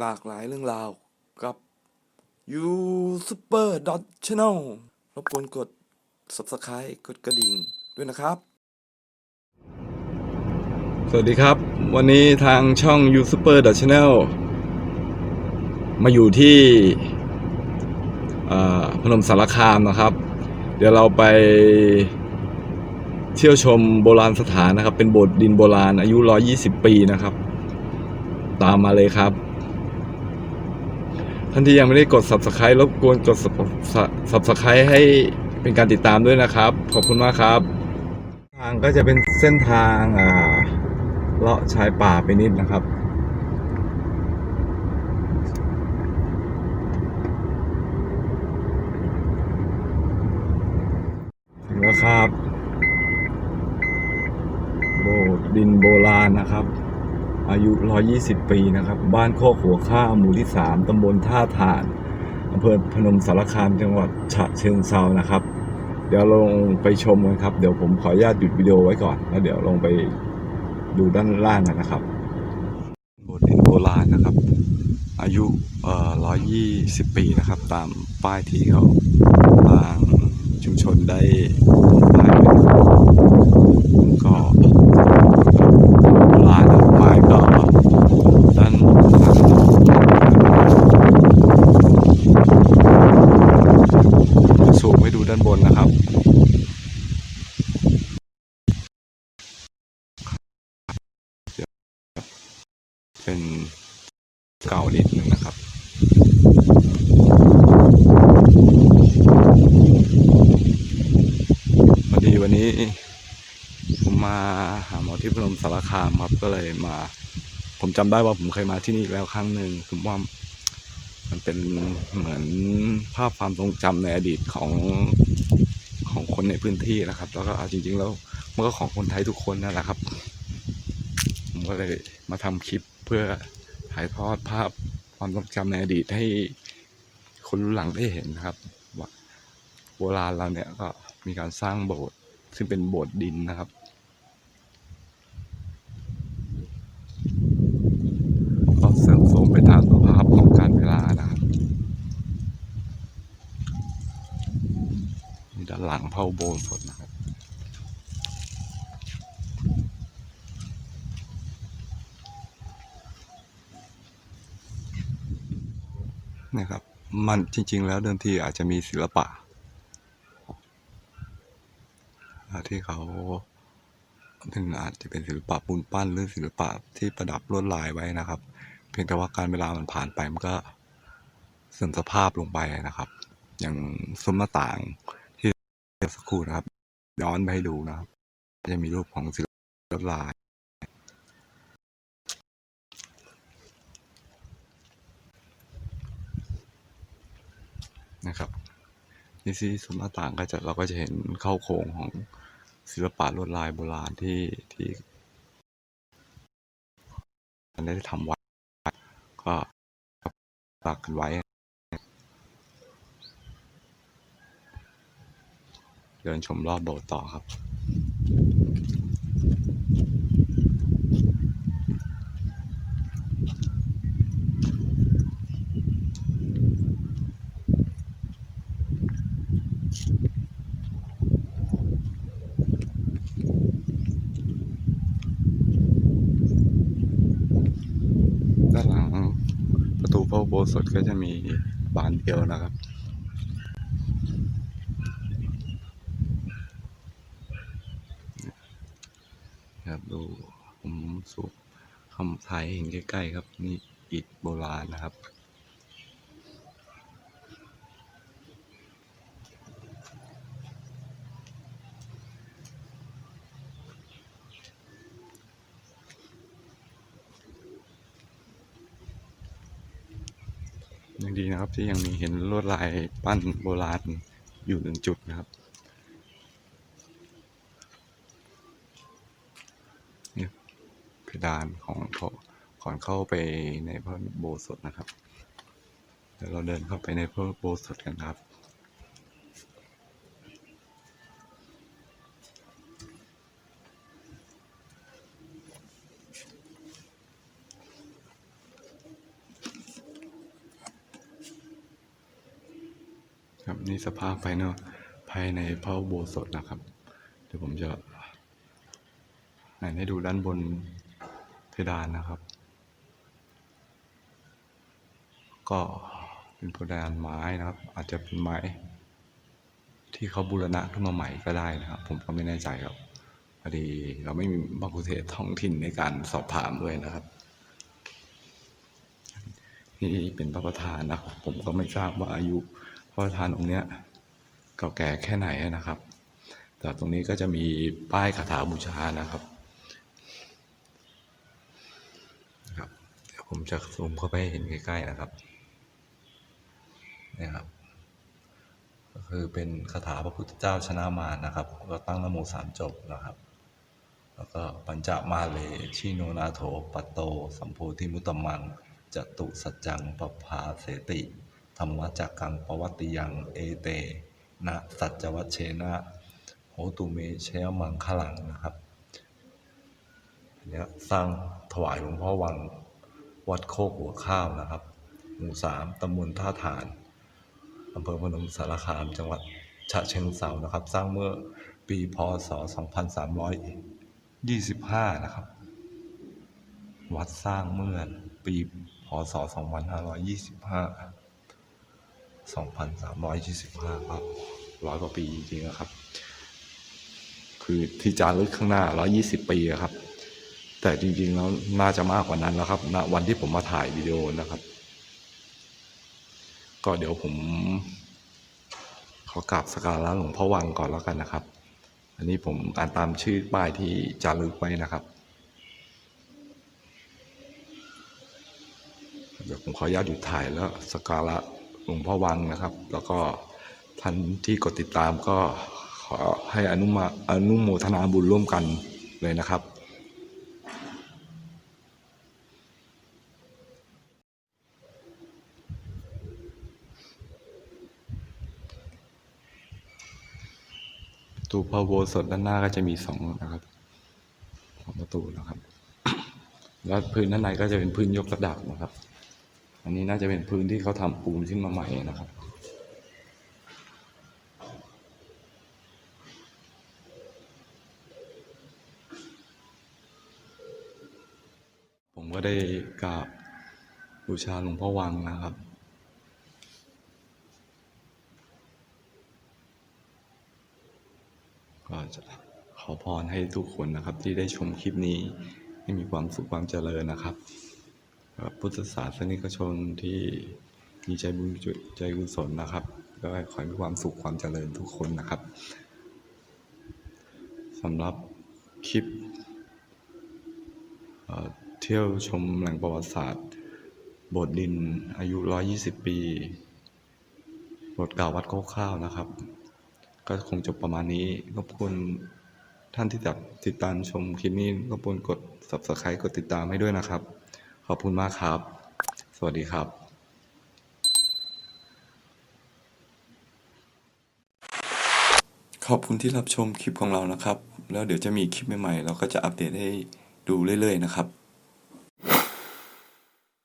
หลากหลายเรื่องราวกับ You Super Dot Channel รบกวนกด Subscribe กดกระดิ่งด้วยนะครับ สวัสดีครับ วันนี้ทางช่อง You Super Dot Channel มาอยู่ที่พนมสารคามนะครับ เดี๋ยวเราไปเที่ยวชมโบราณสถานนะครับ เป็นโบสถ์ดินโบราณอายุ 120 ปีนะครับ ตามมาเลยครับ ท่านที่ยังไม่ได้กด subscribe รบกวนกด subscribe ให้เป็นการติดตามด้วยนะครับ ขอบคุณมากครับ ทางก็จะเป็นเส้นทางอ่าเลาะชายป่าไปนิดนะครับถึงแล้วครับ โบดินโบราณนะครับ อายุ 120 ปีนะครับ บ้านโคกหัวข้าหมู่ที่ 3 ตำบลท่าถ่านอำเภอพนมสารคามจังหวัดฉะเชิงเซานะครับ เดี๋ยวลงไปชมกันครับ เดี๋ยวผมขออนุญาตหยุดวิดีโอไว้ก่อน แล้วเดี๋ยวลงไปดูด้านล่างกันนะครับโบสถ์ดินโบราณนะครับ อายุเอ่อ120 ปีนะครับ ตามป้ายที่เขาทางชุมชนได้ลงป้ายไว้นะครับก็โบราณนะครับป้ายก็ด้านหลัง สูงไปดูด้านบนนะครับ เป็นเก่านิดนึงนะครับพอดีวันนี้ผมมาหาหมอที่พนมสารคามครับก็เลยมา ผมจำได้ว่าผมเคยมาที่นี่แล้วครั้งหนึ่งผมว่า มันเป็นเหมือนภาพความทรงจำในอดีตของของคนในพื้นที่นะครับ แล้วก็เอาจริง ๆ แล้วมันก็ของคนไทยทุกคนนั่นแหละครับผมก็เลยมาทำคลิปเพื่อถ่ายทอดภาพความทรงจำในอดีตให้คนรุ่นหลังได้เห็นนะครับว่าโบราณเราเนี่ยก็มีการสร้างโบสถ์ซึ่งเป็นโบสถ์ดินนะครับ ก็เสื่อมโทรมไปตามสภาพของการเวลานะครับ นี่ด้านหลังเผาโบสถนะครับ นะครับ มันจริง ๆ แล้วเดิมทีอาจจะมีศิลปะ ที่เขาถึงอาจจะเป็นศิลปะปูนปั้นหรือศิลปะที่ประดับลวดลายไว้นะครับ เพียงแต่ว่าการเวลามันผ่านไปมันก็เสื่อมสภาพลงไปนะครับ อย่างซุ้มหน้าต่าง ที่เมื่อสักครู่นะครับ ย้อนไปให้ดูนะครับ จะมีรูปของศิลปะลวดลาย นะครับนี่ที่ซุ้มหน้าต่างก็จะเราก็จะเห็นเข้าโครงของศิลปะลวดลายโบราณที่ที่ได้ทำไว้ก็ปักกันไว้ เดินชมรอบโบสถ์ต่อครับด้านหลังประตูพระอุโบสถก็จะมีบานเดียวนะครับครับดูผม สูบคำไทยเห็นใกล้ๆครับ นี่อิฐโบราณนะครับยังดีนะครับที่ยังมีเห็นลวดลายปั้นโบราณอยู่หนึ่งจุดนะครับ ดานของก่อนเข้าไปในพระโบสถ์นะครับเดี๋ยวเราเดินเข้าไปในพระโบสถ์กันครับครับนี่สภาพภายนอกภายในพระโบสถ์นะครับ เดี๋ยวผมจะให้ดูด้านบน ดานนะครับ ก็เป็นเพดานไม้นะครับ อาจจะเป็นไม้ ที่เขาบูรณะขึ้นมาใหม่ก็ได้นะครับ ผมก็ไม่แน่ใจครับพอดีเราไม่มีบังคุเทศท้องถิ่นในการสอบถามด้วยนะครับนี่เป็นพระประธานนะครับผมก็ไม่ทราบว่าอายุพระประธานองค์เนี้ยเก่าแก่แค่ไหนนะครับ แต่ตรงนี้ก็จะมีป้ายคาถาบูชานะครับ เดี๋ยว ผมจะซูมเข้าไปให้เห็นใกล้ๆนะครับนี่ครับ ก็คือเป็นคาถาพระพุทธเจ้าชนะมารนะครับ ก็ตั้งนโมสามจบนะครับ แล้วก็ปัญจมาเลชิโนนาโถปัตโต สัมโพธิมุตตมังจตุสัจจังปภาเสติธรรมจักกังปวัตติยังเอเตนะสัจวัชเชนะโหตุเมเชมังคลังนะครับเนี้ยสร้างถวายหลวงพ่อวัง วัดโคกหัวข้าวนะครับ หมู่สามตำบลท่าฐานอำเภอพนมสารคามจังหวัดฉะเชิงเทรานะครับ สร้างเมื่อปีพศ 2325 นะครับ วัดสร้างเมื่อปีพศ 2525 2325ก็ร้อยกว่าปีจริงๆนะครับ คือที่จารึกข้างหน้า 120 ปีอะครับ แต่จริงๆแล้วน่าจะมากกว่านั้นแล้วครับณวันที่ผมมาถ่ายวิดีโอนะครับ ก็เดี๋ยวผม ขอกราบสการะหลวงพ่อวังก่อนแล้วกันนะครับ อันนี้ผมอ่านตามชื่อป้ายที่จารึกไว้นะครับ เดี๋ยวผมขออนุญาตหยุดถ่ายแล้วสกการะหลวงพ่อวังนะครับ แล้วก็ท่านที่กดติดตามก็ขอให้อนุมาอนุโมทนาบุญร่วมกันเลยนะครับ ตูพระโบสถด้านหน้าก็จะมีสองนะครับสองประตูนะครับ แล้วพื้นด้านในก็จะเป็นพื้นยกระดับนะครับ อันนี้น่าจะเป็นพื้นที่เขาทำปูนขึ้นมาใหม่นะครับผมก็ได้กราบบูชาหลวงพ่อวังนะครับ ก็จะขอ พรให้ทุกคนนะครับ ที่ได้ชมคลิปนี้ให้มีความสุขความเจริญนะครับ พุทธศาสนิกชนที่มีใจบุญใจกุศลนะครับ ก็ขอให้มีความสุขความเจริญทุกคนนะครับสำหรับคลิปเที่ยวชมแหล่งประวัติศาสตร์โบสถ์ดินอายุ 120 ปีบสถ์เก่าวัดคกข้าวนะครับ ก็คงจบประมาณนี้รบกวน ท่านที่จับติดตามชมคลิปนี้รบกวนกด subscribe กดติดตามให้ด้วยนะครับ ขอบคุณมากครับ สวัสดีครับขอบคุณที่รับชมคลิปของเรานะครับ แล้วเดี๋ยวจะมีคลิปใหม่ๆ เราก็จะอัปเดตให้ดูเรื่อยๆนะครับ